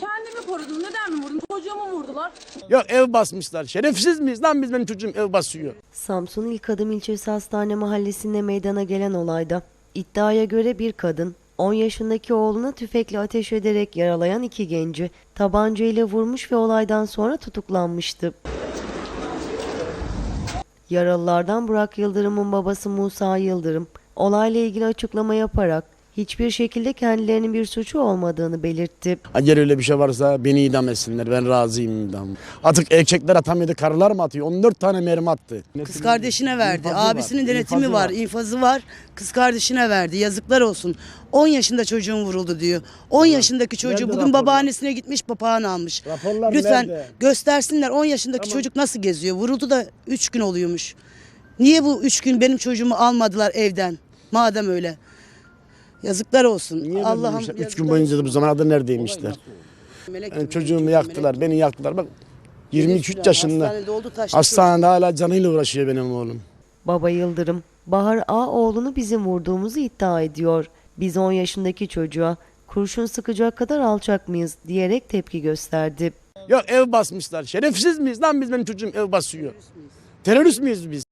Kendimi korudum. Neden mi vurdum? Çocuğumu vurdular. Yok ev basmışlar. Şerefsiz miyiz lan biz benim çocuğum ev basıyor. Samsun İlk Adım İlçesi Hastane Mahallesi'nde meydana gelen olayda iddiaya göre bir kadın 10 yaşındaki oğluna tüfekle ateş ederek yaralayan iki genci tabanca ile vurmuş ve olaydan sonra tutuklanmıştı. Yaralılardan Burak Yıldırım'ın babası Musa Yıldırım olayla ilgili açıklama yaparak hiçbir şekilde kendilerinin bir suçu olmadığını belirtti. Eğer öyle bir şey varsa beni idam etsinler. Ben razıyım idam. Artık erkekler atamıyordu. Karılar mı atıyor? 14 tane mermi attı. Kız kardeşine verdi. İnfazı var, Abisinin denetimi infazı var, var. infazı var. Kız kardeşine verdi. Yazıklar olsun. 10 yaşında çocuğun vuruldu diyor. 10 yaşındaki çocuğu Nerede bugün raporlar? babaannesine gitmiş papağan almış. Raporlar Lütfen nerede? göstersinler 10 yaşındaki çocuk nasıl geziyor. Vuruldu da 3 gün oluyormuş. Niye bu 3 gün benim çocuğumu almadılar evden? Madem öyle. Yazıklar olsun. Niye Allah'ım 3 yazıklar gün boyunca da bu zamana kadar neredeymişler? Melek Yani gibi, çocuğumu melek yaktılar, beni yaktılar. Bak 23 Hastanede yaşında. oldu, taştı Hastanede hala canıyla uğraşıyor benim oğlum. Baba Yıldırım, Bahar A oğlunu bizim vurduğumuzu iddia ediyor. Biz 10 yaşındaki çocuğa kurşun sıkacak kadar alçak mıyız diyerek tepki gösterdi. Yok ev basmışlar. Şerefsiz miyiz lan biz benim çocuğum ev basıyor. Terörist miyiz biz?